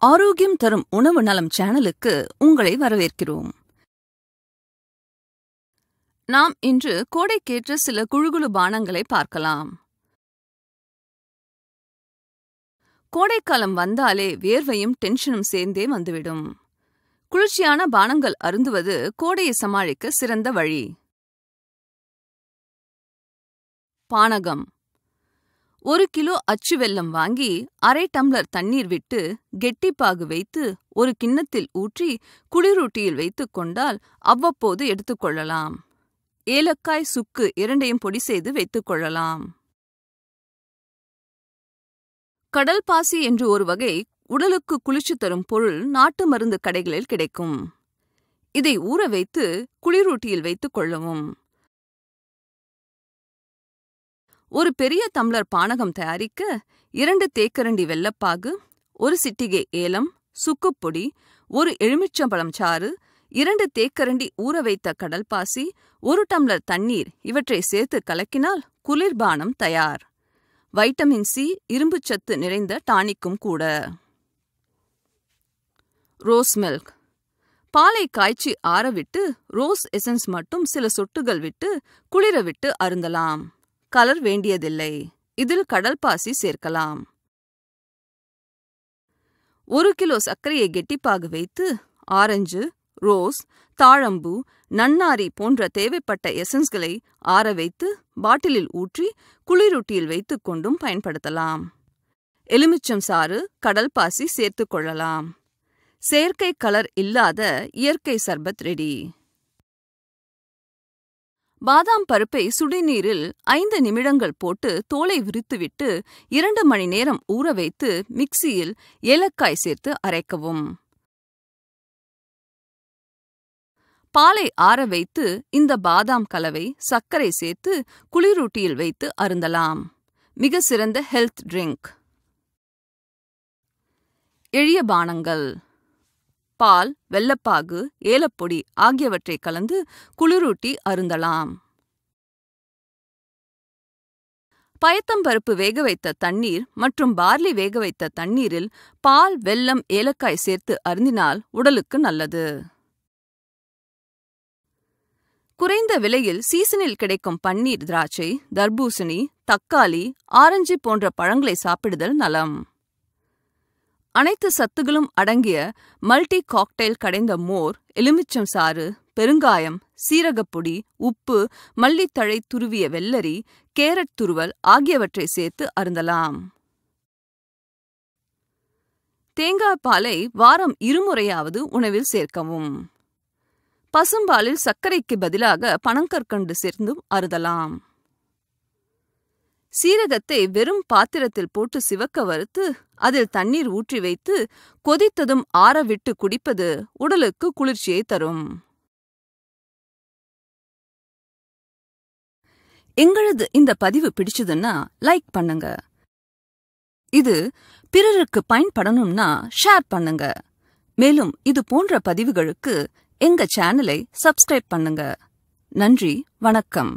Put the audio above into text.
ஆரோக்கியம் தரும் உணவு நலம் சேனலுக்கு உங்களை வரவேற்கிறோம். நாம் இன்று கோடைக்கேற்ற சில குழுகுழு பானங்களை பார்க்கலாம். கோடைக்காலம் வந்தாலே வேர்வையும் டென்ஷனும் சேர்ந்தே வந்துவிடும். குளிர்ச்சியான பானங்கள் அருந்துவது கோடையை சமாளிக்க சிறந்த வழி. பானகம். ஒரு கிலோ அச்சு வெல்லம் வாங்கி அரை டம்ளர் தண்ணீர் விட்டு கெட்டிப்பாகு வைத்து ஒரு கிண்ணத்தில் ஊற்றி குளிரூட்டியில் வைத்துக் கொண்டால் அவ்வப்போது எடுத்துக்கொள்ளலாம் ஏலக்காய் சுக்கு இரண்டையும் பொடி செய்து வைத்துக் கொள்ளலாம். கடல் பாசி என்று ஒரு வகை உடலுக்கு குளிர்ச்சி தரும் பொருள் நாட்டு மருந்து கடைகளில் கிடைக்கும். இதை ஊற வைத்து குளிரூட்டியில் வைத்துக் கொள்ளவும். ஒரு பெரிய டம்ளர் பானகம் தயாரிக்க இரண்டு தேக்கரண்டி வெள்ளப்பாகு ஒரு சிட்டிகை ஏலம் சுக்குப்பொடி ஒரு எலுமிச்சம்பழம் சாறு இரண்டு தேக்கரண்டி ஊற வைத்த கடல் பாசி ஒரு டம்ளர் தண்ணீர் இவற்றை சேர்த்து கலக்கினால் குளிர்பானம் தயார். வைட்டமின் சி இரும்புச்சத்து நிறைந்த டானிக்கும் கூட. Rose milk. பாலை காய்ச்சி ஆறவிட்டு ரோஸ் எசன்ஸ் மட்டும் சில சொட்டுகள் விட்டு குளிர விட்டு அருந்தலாம். கலர் வேண்டியதில்லை. இதில் கடல் பாசி சேர்க்கலாம். ஒரு கிலோ சர்க்கரையை கெட்டிப்பாக வைத்து ஆரஞ்சு ரோஸ் தாழம்பூ நன்னாரி போன்ற தேவைப்பட்ட எசன்ஸ்களை ஆற வைத்து பாட்டிலில் ஊற்றி குளிரூட்டியில் வைத்துக் கொண்டும் பயன்படுத்தலாம். எலுமிச்சம் சாறு கடல் பாசி சேர்த்துக் கொள்ளலாம். செயற்கை கலர் இல்லாத இயற்கை சர்பத் ரெடி. பாதாம் பருப்பை சுடுநீரில் ஐந்து நிமிடங்கள் போட்டு தோலை விரித்துவிட்டு இரண்டு மணி நேரம் ஊற வைத்து மிக்சியில் ஏலக்காய் சேர்த்து அரைக்கவும். பாலை ஆற வைத்து இந்த பாதாம் கலவை சர்க்கரை சேர்த்து குளிரூட்டியில் வைத்து அருந்தலாம். மிக சிறந்த ஹெல்த் ட்ரிங்க். எளிய பானங்கள். பால் வெள்ளப்பாகு ஏலப்பொடி ஆகியவற்றை கலந்து குளிரூட்டி அருந்தலாம். பயத்தம்பருப்பு வேக வைத்த தண்ணீர் மற்றும் பார்லி வேக வைத்த தண்ணீரில் பால் வெல்லம் ஏலக்காய் சேர்த்து அருந்தினால் உடலுக்கு நல்லது. குறைந்த விலையில் சீசனில் கிடைக்கும் பன்னீர் திராட்சை தர்பூசணி தக்காளி ஆரஞ்சு போன்ற பழங்களை சாப்பிடுதல் நலம். அனைத்து சத்துகளும் அடங்கிய மல்டி காக்டெயில் கடைந்த மோர் எலுமிச்சம் சாறு பெருங்காயம் சீரகப்பொடி உப்பு மல்லித்தழை துருவிய வெள்ளரி கேரட் துருவல் ஆகியவற்றை சேர்த்து அருந்தலாம். தேங்காய் பாலை வாரம் இருமுறையாவது உணவில் சேர்க்கவும். பசும்பாலில் சர்க்கரைக்கு பதிலாக பனங்கற்கண்டு சேர்ந்தும் அருதலாம் சீரகத்தை வெறும் பாத்திரத்தில் போட்டு சிவக்க வறுத்து அதில் தண்ணீர் ஊற்றி வைத்து கொதித்ததும் ஆற விட்டு குடிப்பது உடலுக்கு குளிர்ச்சியை தரும். எங்களது இந்த பதிவு பிடிச்சதுன்னா லைக் பண்ணுங்க. இது பிறருக்கு பயன்படணும்னா ஷேர் பண்ணுங்க. மேலும் இது போன்ற பதிவுகளுக்கு எங்க சேனலை சப்ஸ்கிரைப் பண்ணுங்க. நன்றி வணக்கம்.